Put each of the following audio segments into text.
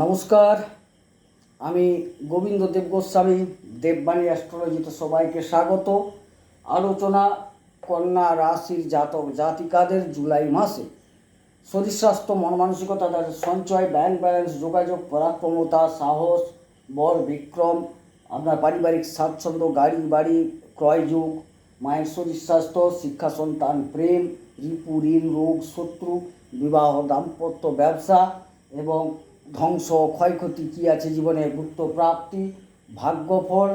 নমস্কার। আমি গোবিন্দ দেব গোস্বামী, দেববাণী অ্যাস্ট্রোলজিতে সবাইকে স্বাগত। আলোচনা কন্যা রাশির জাতক জাতিকাদের জুলাই মাসে। শরীর স্বাস্থ্য, মন মানসিকতা, তাদের সঞ্চয় ব্যাংক ব্যালেন্স যোগাযোগ, পরাক্রমতা, সাহস, বল, বিক্রম, আপনার পারিবারিক স্বাচ্ছন্দ্য, গাড়ি, বাড়ি ক্রয়যুগ মায়ের শরীর স্বাস্থ্য, শিক্ষা, সন্তান, প্রেম, রিপু, ঋণ, রোগ, শত্রু, বিবাহ, দাম্পত্য, ব্যবসা এবং ধ্বংস, ক্ষয়ক্ষতি কী আছে জীবনে? গুপ্ত প্রাপ্তি, ভাগ্যফল,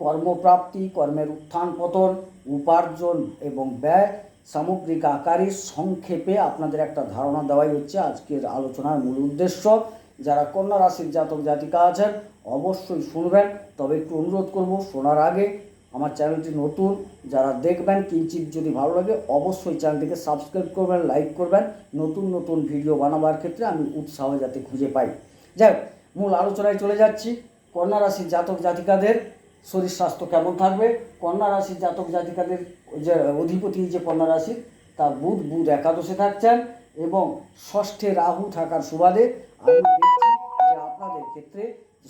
কর্মপ্রাপ্তি, কর্মের উত্থান পতন, উপার্জন এবং ব্যয় সামগ্রিক আকারে সংক্ষেপে আপনাদের একটা ধারণা দেওয়াই হচ্ছে আজকের আলোচনার মূল উদ্দেশ্য। যারা কন্যা রাশির জাতক জাতিকা আছেন, অবশ্যই শুনবেন। তবে একটু অনুরোধ করব, শোনার আগে আমার চ্যানেলটি নতুন, যারা দেখবেন, কিঞ্চিত যদি ভালো লাগে, অবশ্যই চ্যানেলটিকে সাবস্ক্রাইব করবেন লাইক করবেন। নতুন নতুন ভিডিও বানাবার ক্ষেত্রে আমি উৎসাহ যাতে খুঁজে পাই। যাই মূল আলোচনায় চলে যাচ্ছি। কন্যা রাশির জাতক জাতিকাদের শরীর স্বাস্থ্য কেমন থাকবে? কন্যা রাশির জাতক জাতিকাদের যে অধিপতি, যে কন্যা রাশির তা বুধ বুধ একাদশে থাকছেন এবং ষষ্ঠে রাহু থাকার সুবাদে আমি দেখছি যে আপনাদের ক্ষেত্রে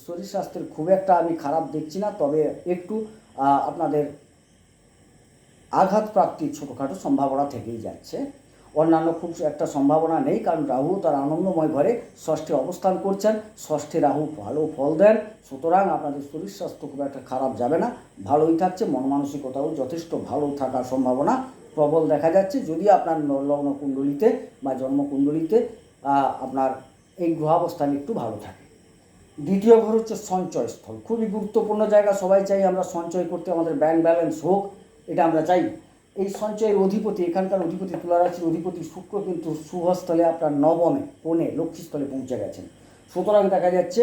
শরীর স্বাস্থ্যের খুব একটা আমি খারাপ দেখছি না। তবে একটু আপনাদের আঘাত প্রাপ্তির ছোটোখাটো সম্ভাবনা থেকেই যাচ্ছে। অন্যান্য খুব একটা সম্ভাবনা নেই, কারণ রাহু তার আনন্দময় ঘরে ষষ্ঠে অবস্থান করছেন। ষষ্ঠে রাহু ভালো ফল দেন। সুতরাং আপনাদের শরীর স্বাস্থ্য খুব একটা খারাপ যাবে না। ভালোই থাকছে, মন মানসিকতাও যথেষ্ট ভালো থাকার সম্ভাবনা প্রবল দেখা যাচ্ছে। যদি আপনার লগ্ন কুণ্ডলিতে বা জন্মকুণ্ডলিতে আপনার এই গ্রহাবস্থান একটু ভালো থাকে। দ্বিতীয় ঘর হচ্ছে সঞ্চয় স্থল খুবই গুরুত্বপূর্ণ জায়গা, সবাই চাই আমরা সঞ্চয় করতে, আমাদের ব্যাংক ব্যালেন্স হোক, এটা আমরা চাই। এই সঞ্চয়ের অধিপতি, এখানকার অধিপতি তুলা রাশির অধিপতি শুক্র কিন্তু শুভস্থলে আপনার নবমে, কোণে, লক্ষ্মীস্থলে পৌঁছে গেছেন। সুতরাং দেখা যাচ্ছে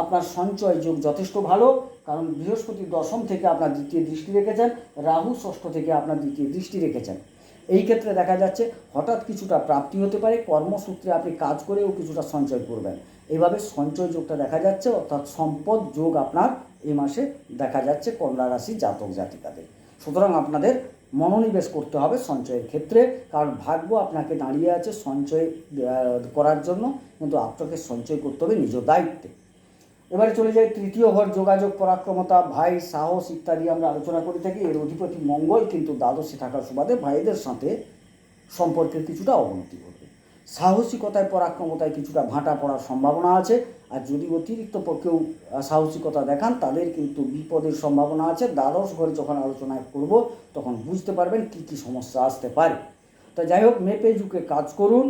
আপনার সঞ্চয় যোগ যথেষ্ট ভালো, কারণ বৃহস্পতি দশম থেকে আপনার দ্বিতীয় দৃষ্টি রেখেছেন, রাহু ষষ্ঠ থেকে আপনার দ্বিতীয় দৃষ্টি রেখেছেন। এই ক্ষেত্রে দেখা যাচ্ছে হঠাৎ কিছুটা প্রাপ্তি হতে পারে, কর্মসূত্রে আপনি কাজ করেও কিছুটা সঞ্চয় করবেন। এইভাবে সঞ্চয় যোগটা দেখা যাচ্ছে, অর্থাৎ সম্পদ যোগ আপনার এই মাসে দেখা যাচ্ছে কন্যা রাশি জাতক জাতিকাদের। সুতরাং আপনাদের মনোনিবেশ করতে হবে সঞ্চয়ের ক্ষেত্রে, কারণ ভাগ্য আপনাকে দাঁড়িয়ে আছে সঞ্চয় করার জন্য, কিন্তু আপনাকে সঞ্চয় করতে হবে নিজ দায়িত্বে। এবারে চলে যাই তৃতীয় ঘর, যোগাযোগ, পরাক্রমতা, ভাই, সাহস ইত্যাদি আমরা আলোচনা করে থাকি। এর অধিপতি মঙ্গল, কিন্তু দ্বাদশে থাকার সুবাদে ভাইদের সাথে সম্পর্কের কিছুটা অবনতি ঘটবে সাহসিকতায় পরাক্রমতায় কিছুটা ভাঁটা পড়ার সম্ভাবনা আছে। আর যদি অতিরিক্ত কেউ সাহসিকতা দেখান, তাদের কিন্তু বিপদের সম্ভাবনা আছে। দ্বাদশ ঘরে যখন আলোচনা করব তখন বুঝতে পারবেন কি কি সমস্যা আসতে পারে। তো যাই হোক, মেপে ঝুঁকে কাজ করুন।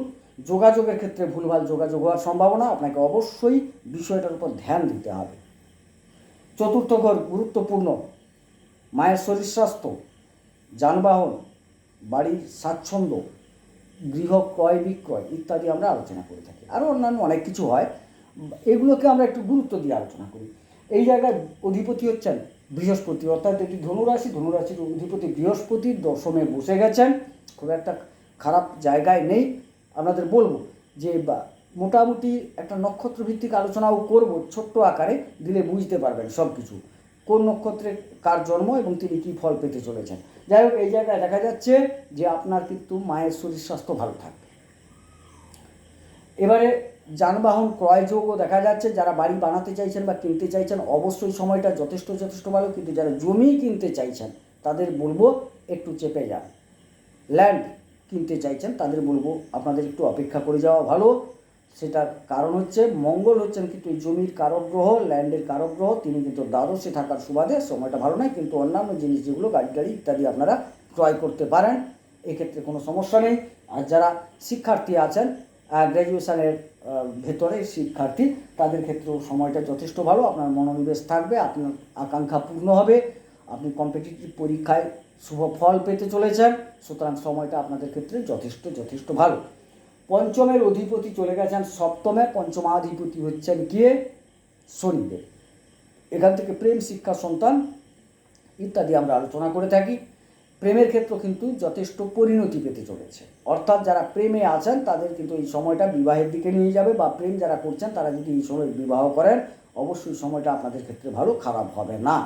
যোগাযোগের ক্ষেত্রে ভুলভাল যোগাযোগ হওয়ার সম্ভাবনা। আপনাকে অবশ্যই বিষয়টার উপর ধ্যান দিতে হবে। চতুর্থ ঘর, গুরুত্বপূর্ণ। মায়ের শরীর স্বাস্থ্য, যানবাহন, বাড়ির স্বাচ্ছন্দ্য। গৃহ ক্রয়, বিক্রয় ইত্যাদি আমরা আলোচনা করে থাকি। আরও অন্যান্য অনেক কিছু হয়। এগুলোকে আমরা একটু গুরুত্ব দিয়ে আলোচনা করি। এই জায়গায় অধিপতি হচ্ছেন বৃহস্পতি, অর্থাৎ এটি ধনুরাশি। ধনুরাশির অধিপতি বৃহস্পতি দশমে বসে গেছেন। খুব একটা খারাপ জায়গায় নেই। আপনাদের বলব যে, বা, মোটামুটি একটা নক্ষত্র ভিত্তিক আলোচনাও করব ছোট্ট আকারে, দিলে বুঝতে পারবেন সব কিছু কোন নক্ষত্রে কার জন্ম এবং তিনি কী ফল পেতে চলেছেন। যাই হোক, এই জায়গায় দেখা যাচ্ছে যে আপনার কিন্তু মায়ের শরীর স্বাস্থ্য ভালো থাকবে। এবারে যানবাহন ক্রয়যোগও দেখা যাচ্ছে, যারা বাড়ি বানাতে চাইছেন বা কিনতে চাইছেন, অবশ্যই সময়টা যথেষ্ট যথেষ্ট ভালো, কিন্তু যারা জমি কিনতে চাইছেন, তাদের বলব একটু চেপে যান। ল্যান্ড কিনতে চাইছেন, তাদের বলব আপনাদের একটু অপেক্ষা করে যাওয়া ভালো। সেটার কারণ হচ্ছে, মঙ্গল হচ্ছেন কিন্তু জমির কারক গ্রহ ল্যান্ডের কারক গ্রহ তিনি কিন্তু দ্বাদশে থাকার সুবাদে, সময়টা ভালো নয়, কিন্তু অন্যান্য জিনিস যেগুলো, গাড়ি গাড়ি ইত্যাদি আপনারা ক্রয় করতে পারেন, এক্ষেত্রে কোনো সমস্যা নেই। আর যারা শিক্ষার্থী আছেন গ্র্যাজুয়েশনের ভেতরে শিক্ষার্থী, তাদের ক্ষেত্রেও সময়টা যথেষ্ট ভালো, আপনার মনোনিবেশ থাকবে, আপনার আকাঙ্ক্ষা পূর্ণ হবে, আপনি কম্পিটিটিভ পরীক্ষায় শুভ ফল পেতে চলেছেন, সুতরাং সময়টা আপনাদের ক্ষেত্রে যথেষ্ট যথেষ্ট ভালো। পঞ্চমের অধিপতি চলে গেছেন, সপ্তমে পঞ্চমাধিপতি হচ্ছেন গিয়ে শনিদেব। এখান থেকে প্রেম, শিক্ষা, সন্তান ইত্যাদি আমরা আলোচনা করে থাকি। প্রেমের ক্ষেত্র কিন্তু যথেষ্ট পরিণতি পেতে চলেছে। অর্থাৎ যারা প্রেমে আছেন, তাদের কিন্তু এই সময়টা বিবাহের দিকে নিয়ে যাবে বা প্রেম যারা করছেন, তারা যদি এই সময় বিবাহ করেন, অবশ্যই সময়টা আপনাদের ক্ষেত্রে ভালো খারাপ হবে না।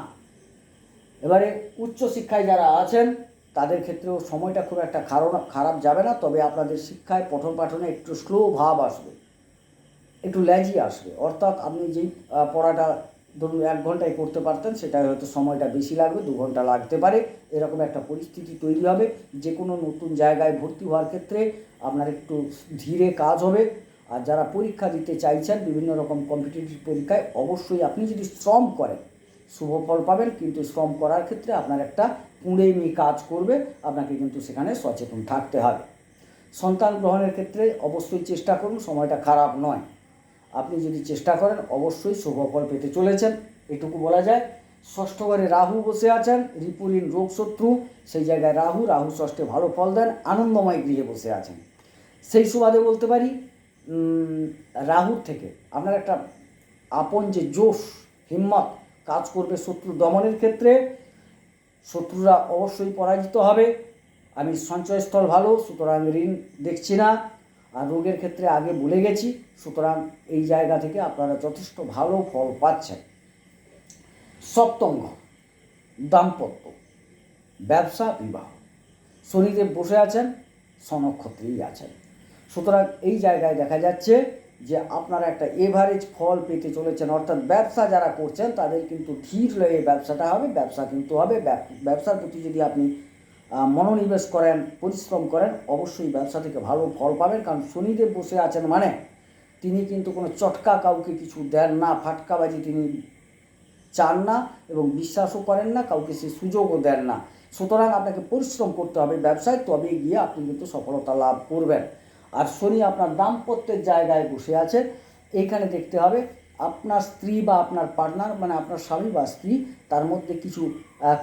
এবারে উচ্চশিক্ষায় যারা আছেন তাদের ক্ষেত্রেও সময়টা খুব একটা খারাপ খারাপ যাবে না, তবে আপনাদের শিক্ষায় পঠন পাঠনে একটু স্লো ভাব আসবে, একটু ল্যাজি আসবে। অর্থাৎ আপনি যেই পড়াটা ধরুন এক ঘন্টায় করতে পারতেন সেটা হয়তো সময়টা বেশি লাগবে, দু ঘণ্টা লাগতে পারে, এরকম একটা পরিস্থিতি তৈরি হবে। যে কোনো নতুন জায়গায় ভর্তি হওয়ার ক্ষেত্রে আপনার একটু ধীরে কাজ হবে। আর যারা পরীক্ষা দিতে চাইছেন, বিভিন্ন রকম কম্পিটিটিভ পরীক্ষায়, অবশ্যই আপনি যদি শ্রম করেন, শুভ ফল পাবেন, কিন্তু শ্রম করার ক্ষেত্রে আপনার একটা পুঁড়েমি কাজ করবে, আপনাকে কিন্তু সেখানে সচেতন থাকতে হবে। সন্তান গ্রহণের ক্ষেত্রে অবশ্যই চেষ্টা করুন, সময়টা খারাপ নয়। আপনি যদি চেষ্টা করেন, অবশ্যই শুভ ফল পেতে চলেছেন, এটুকু বলা যায়। ষষ্ঠ ঘরে রাহু বসে আছেন, রিপুরিন রোগ শত্রু সেই জায়গায় রাহু রাহু ষষ্ঠে ভালো ফল দেন, আনন্দময় গৃহে বসে আছেন। সেই সুবাদে বলতে পারি রাহুর থেকে আপনার একটা আপন যে জোশ, হিম্মত কাজ করবে শত্রু দমনের ক্ষেত্রে শত্রুরা অবশ্যই পরাজিত হবে। আমি সঞ্চয়স্থল ভালো, সুতরাং ঋণ দেখছি না। আর রোগের ক্ষেত্রে আগে বলে গেছি, সুতরাং এই জায়গা থেকে আপনারা যথেষ্ট ভালো ফল পাচ্ছেন। সপ্তম ঘর, দাম্পত্য, ব্যবসা, বিবাহ। শনিদেব বসে আছেন সনক্ষত্রেই আছেন। সুতরাং এই জায়গায় দেখা যাচ্ছে যে আপনারা একটা এভারেজ ফল পেতে চলেছেন, অর্থাৎ ব্যবসা যারা করছেন, তাদের কিন্তু ধীর লয়ে ব্যবসাটা হবে, ব্যবসা কিন্তু হবে। ব্যবসার প্রতি যদি আপনি মনোনিবেশ করেন, পরিশ্রম করেন, অবশ্যই ব্যবসা থেকে ভালো ফল পাবেন। কারণ শনিদেব বসে আছেন মানে তিনি কিন্তু কোনো চটকা কাউকে কিছু দেন না, ফাটকাবাজি তিনি চান না এবং বিশ্বাসও করেন না, কাউকে সে সুযোগও দেন না। সুতরাং আপনাকে পরিশ্রম করতে হবে ব্যবসায়, তবে গিয়ে আপনি কিন্তু সফলতা লাভ করবেন। আর শনি আপনার দাম্পত্যের জায়গায় বসে আছে। এখানে দেখতে হবে আপনার স্ত্রী বা আপনার পার্টনার মানে আপনার স্বামী বা স্ত্রী, তার মধ্যে কিছু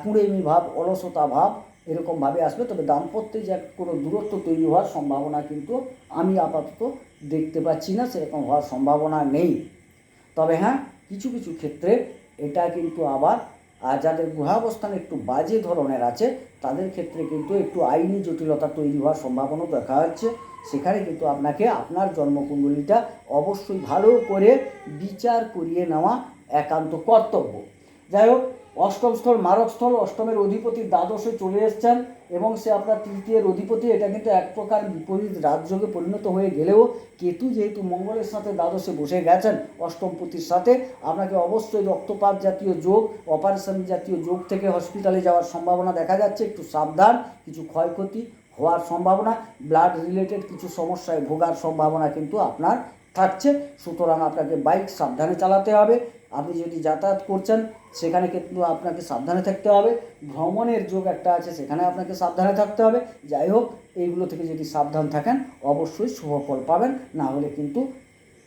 কুঁড়েমি ভাব, অলসতা ভাব এরকমভাবে আসবে। তবে দাম্পত্যে যে কোনো দূরত্ব তৈরি হওয়ার সম্ভাবনা কিন্তু আমি আপাতত দেখতে পাচ্ছি না, সেরকম হওয়ার সম্ভাবনা নেই। তবে হ্যাঁ কিছু কিছু ক্ষেত্রে এটা কিন্তু আবার আহ, যাদের গুহাবস্থান একটু বাজে ধরনের আছে তাদের ক্ষেত্রে কিন্তু একটু আইনি জটিলতা তৈরি হওয়ার সম্ভাবনা দেখা যাচ্ছে। সেখানে কিন্তু আপনাকে আপনার জন্মকুণ্ডলীটা অবশ্যই ভালো করে বিচার করিয়ে নেওয়া একান্ত কর্তব্য। যাই হোক অষ্টম স্থল মারক স্থল অষ্টমের অধিপতি দ্বাদশে চলে এসছেন এবং সে আপনার তৃতীয়ের অধিপতি। এটা কিন্তু এক প্রকার বিপরীত রাজযোগে পরিণত হয়ে গেলেও কেতু যেহেতু মঙ্গলের সাথে দ্বাদশে বসে গেছেন অষ্টমপতির সাথে, আপনাকে অবশ্যই রক্তপাত জাতীয় যোগ অপারেশন জাতীয় যোগ থেকে হসপিটালে যাওয়ার সম্ভাবনা দেখা যাচ্ছে। একটু সাবধান, কিছু ক্ষয়ক্ষতি হওয়ার সম্ভাবনা ব্লাড রিলেটেড কিছু সমস্যায় ভোগার সম্ভাবনা কিন্তু আপনার থাকছে, সুতরাং আপনাকে বাইক সাবধানে চালাতে হবে। আপনি যদি যাতায়াত করছেন, সেখানে কিন্তু আপনাকে সাবধানে থাকতে হবে। ভ্রমণের যোগ একটা আছে, সেখানে আপনাকে সাবধানে থাকতে হবে। যাই হোক, এইগুলো থেকে যদি সাবধান থাকেন, অবশ্যই শুভ ফল পাবেন। না হলে কিন্তু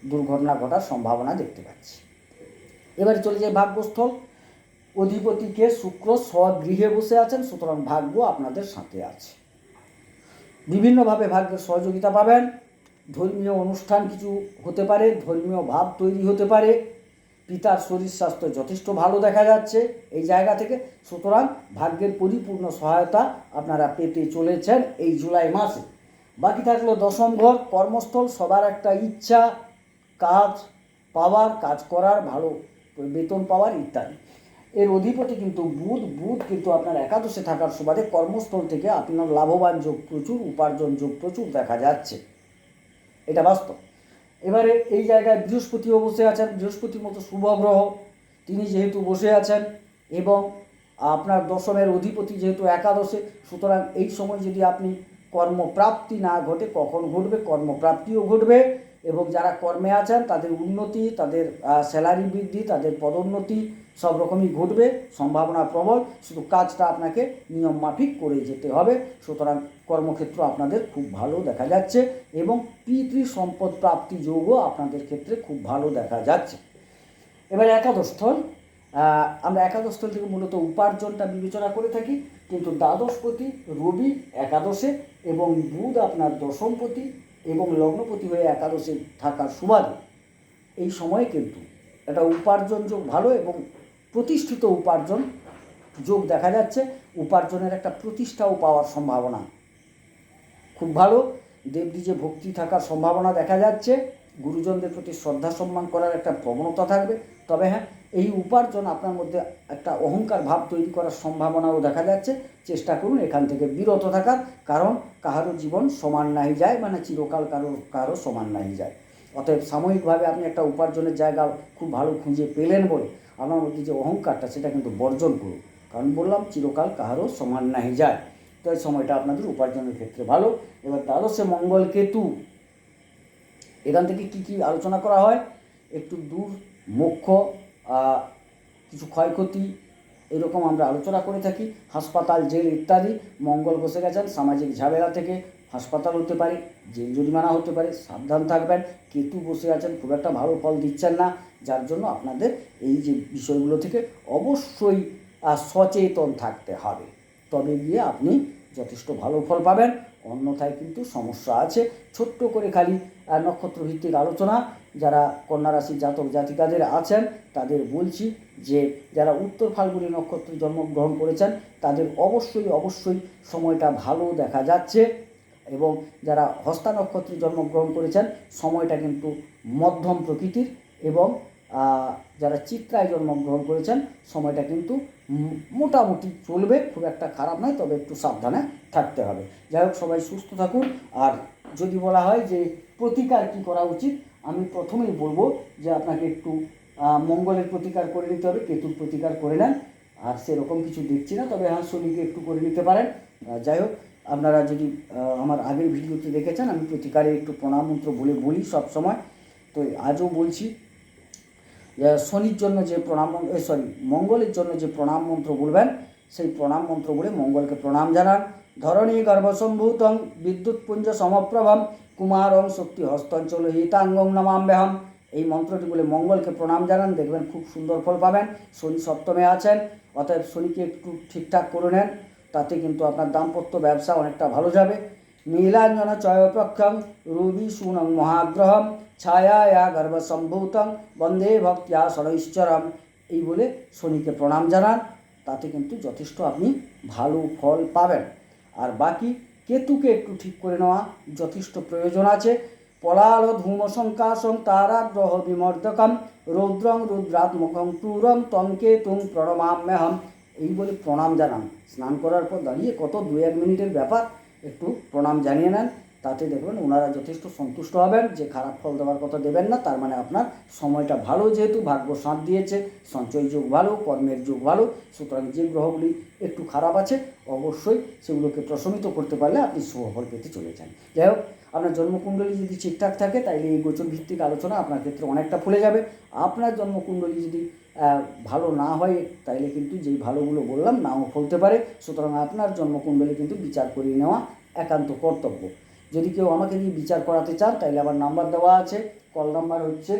দুর্ঘটনা ঘটার সম্ভাবনা দেখতে পাচ্ছি। এবারে চলে যাই ভাগ্যস্থল। অধিপতিকে শুক্র স্বগৃহে বসে আছেন, সুতরাং ভাগ্য আপনাদের সাথে আছে। বিভিন্নভাবে ভাগ্যের সহযোগিতা পাবেন। ধর্মীয় অনুষ্ঠান কিছু হতে পারে, ধর্মীয় ভাব তৈরি হতে পারে, পিতার শরীর স্বাস্থ্য যথেষ্ট ভালো দেখা যাচ্ছে এই জায়গা থেকে, সুতরাং ভাগ্যের পরিপূর্ণ সহায়তা আপনারা পেতে চলেছেন এই জুলাই মাসে। বাকি থাকল দশম ঘর, কর্মস্থল, সবার একটা ইচ্ছা, কাজ পাওয়ার, কাজ করার, ভালো বেতন পাওয়ার ইত্যাদি। এর অধিপতি কিন্তু বুধ বুধ কিন্তু আপনার একাদশে থাকার সুবাদে কর্মস্থল থেকে আপনার লাভবান যোগ প্রচুর, উপার্জন যোগ প্রচুর দেখা যাচ্ছে। এটা বাস্তব। এবারে এই জায়গায় বৃহস্পতিও বসে আছেন, বৃহস্পতির মতো শুভ গ্রহ, তিনি যেহেতু বসে আছেন এবং আপনার দশমের অধিপতি যেহেতু একাদশে, সুতরাং এই সময় যদি আপনি কর্মপ্রাপ্তি না ঘটে, কখন ঘটবে? কর্মপ্রাপ্তিও ঘটবে এবং যারা কর্মে আছেন, তাদের উন্নতি, তাদের স্যালারি বৃদ্ধি, তাদের পদোন্নতি সব রকমই ঘটবে, সম্ভাবনা প্রবল, শুধু কাজটা আপনাকে নিয়ম মাফিক করে যেতে হবে। সুতরাং কর্মক্ষেত্র আপনাদের খুব ভালো দেখা যাচ্ছে এবং পিতৃ সম্পদ প্রাপ্তি যোগও আপনাদের ক্ষেত্রে খুব ভালো দেখা যাচ্ছে। এবার একাদশ স্থল আমরা একাদশ স্থল থেকে মূলত উপার্জনটা বিবেচনা করে থাকি, কিন্তু দ্বাদশপতি রবি একাদশে এবং বুধ আপনার দশমপতি এবং লগ্নপতি হয়ে একাদশে থাকার সুবাদে। এই সময়ে কিন্তু একটা উপার্জন যোগ ভালো এবং প্রতিষ্ঠিত উপার্জন যোগ দেখা যাচ্ছে। উপার্জনের একটা প্রতিষ্ঠাও পাওয়ার সম্ভাবনা। খুব ভালো দেবদ্বীজে ভক্তি থাকার সম্ভাবনা দেখা যাচ্ছে, গুরুজনদের প্রতি শ্রদ্ধা সম্মান করার একটা প্রবণতা থাকবে। তবে হ্যাঁ এই উপার্জন আপনার মধ্যে একটা অহংকার ভাব তৈরি করার সম্ভাবনাও দেখা যাচ্ছে। চেষ্টা করুন এখান থেকে বিরত থাকার, কারণ কাহারও জীবন সমান নাই যায় মানে চিরকাল কারও কারও সমান নাই যায়। অতএব সাময়িকভাবে আপনি একটা উপার্জনের জায়গা খুব ভালো খুঁজে পেলেন বলে আপনার মধ্যে যে অহংকারটা সেটা কিন্তু বর্জন করুন। কারণ বললাম চিরকাল কাহারও সমান নাহি যায়। তো এই সময়টা আপনাদের উপার্জনের ক্ষেত্রে ভালো। এবার দ্বাদশে মঙ্গল কেতু। এখান থেকে কি কি আলোচনা করা হয়? একটু দূর আহ, কিছু ক্ষয়ক্ষতি এরকম আমরা আলোচনা করে থাকি। হাসপাতাল, জেল ইত্যাদি। মঙ্গল বসে গেছেন, সামাজিক ঝামেলা থেকে হাসপাতাল হতে পারে, জেল জরিমানা হতে পারে, সাবধান থাকবেন। কেতু বসে আছেন, খুব একটা ভালো ফল দিচ্ছেন না। যার জন্য আপনাদের এই যে বিষয়গুলো থেকে অবশ্যই সচেতন থাকতে হবে। তবে গিয়ে আপনি যথেষ্ট ভালো ফল পাবেন। অন্যথায় কিন্তু সমস্যা আছে। ছোট্ট করে খালি নক্ষত্র ভিত্তিক আলোচনা। যারা কন্যা জাতক জাতিকাদের আছেন, তাদের বলছি যে যারা উত্তর ফাল্গুনি নক্ষত্রে জন্মগ্রহণ করেছেন, তাদের অবশ্যই অবশ্যই সময়টা ভালো দেখা যাচ্ছে এবং যারা হস্তা নক্ষত্রে জন্মগ্রহণ করেছেন, সময়টা কিন্তু মধ্যম প্রকৃতির এবং যারা চিত্রায় জন্মগ্রহণ করেছেন, সময়টা কিন্তু মোটামুটি চলবে, খুব একটা খারাপ নয়, তবে একটু সাবধানে থাকতে হবে। যাই হোক, সবাই সুস্থ থাকুন। আর যদি বলা হয় যে প্রতিকার কি করা উচিত আমি প্রথমেই বলব যে আপনাকে একটু মঙ্গলের প্রতিকার করে নিতে হবে, কেতুর প্রতিকার করে নেন, আর সেরকম কিছু দেখছি না, তবে হ্যাঁ শনিকে একটু করে নিতে পারেন। যাই হোক, আপনারা যদি আমার আগের ভিডিওতে দেখেছেন, আমি প্রতিকারে একটু প্রণাম মন্ত্র বলে বলি সব সময়। তো আজও বলছি শনির জন্য যে প্রণাম সরি, মঙ্গলের জন্য যে প্রণাম মন্ত্র বলবেন, সেই প্রণাম মন্ত্র বলে মঙ্গলকে প্রণাম জানান। ধরণী গর্ভসম্ভূতং বিদ্যুৎপুঞ্জ সমপ্রভম কুমারং শক্তি হস্তঞ্চল হিতাঙ্গং নমাম্যহম এই মন্ত্রটি বলে মঙ্গলকে প্রণাম জানান, দেখবেন খুব সুন্দর ফল পাবেন। শনি সপ্তমে আছেন, অতএব শনিকে একটু ঠিকঠাক করে নেন, তাতে কিন্তু আপনার দাম্পত্য ব্যবসা অনেকটা ভালো যাবে। নীলাঞ্জন চয়প্রক্ষম রুবি সুনং মহাগ্রহম ছায়া গর্ভসম্ভূতং বন্দে ভক্তিয়া সরৈশ্বরম এই বলে শনিকে প্রণাম জানান, তাতে কিন্তু যথেষ্ট আপনি ভালো ফল পাবেন। আর বাকি কেতুকে একটু ঠিক করে নেওয়া যথেষ্ট প্রয়োজন আছে। পলাল ধূম সংকাশং তারা গ্রহ বিমর্দকম, রৌদ্রং রুদ্রাত্মকং টুরম তম কেতুং প্রণমাম্যহম। এই বলে প্রণাম জানান। স্নান করার পর দাঁড়িয়ে কত দু এক মিনিটের ব্যাপার, একটু প্রণাম জানিয়ে নেন। তাতে দেখবেন ওনারা যথেষ্ট সন্তুষ্ট হবেন, যে খারাপ ফল দেওয়ার কথা দেবেন না, তার মানে আপনার সময়টা ভালো যেহেতু, ভাগ্য সাঁত দিয়েছে, সঞ্চয় যুগ ভালো, কর্মের যুগ ভালো, সুতরাং যে গ্রহগুলি একটু খারাপ আছে, অবশ্যই সেগুলোকে প্রশমিত করতে পারলে আপনি শুভফল পেতে চলেছেন। যাই হোক, আপনার জন্মকুণ্ডলী যদি ঠিকঠাক থাকে, তাইলে এই গোচর ভিত্তিক আলোচনা আপনার ক্ষেত্রে অনেকটা ফুলে যাবে। আপনার জন্মকুণ্ডলী যদি ভালো না হয়, তাইলে কিন্তু যেই ভালোগুলো বললাম, নাও ফলতে পারে। সুতরাং আপনার জন্মকুণ্ডলী কিন্তু বিচার করিয়ে নেওয়া একান্ত কর্তব্য। যদি কেউ আমাকে দিয়ে বিচার করাতে চান তাহলে আমার নাম্বার দেওয়া আছে। কল নাম্বার হচ্ছে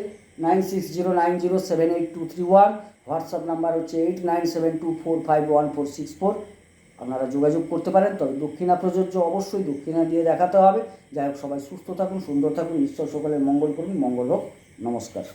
nine six zero nine zero seven eight two three one. WhatsApp number হচ্ছে eight nine seven two four five one four six four. আপনারা যোগাযোগ করতে পারেন, তবে দক্ষিণা প্রযোজ্য অবশ্যই দক্ষিণা দিয়ে দেখাতে হবে। যাই হোক, সবাই সুস্থ থাকুন, সুন্দর থাকুন। ঈশ্বর সকলের মঙ্গল করুন, মঙ্গল হোক। নমস্কার।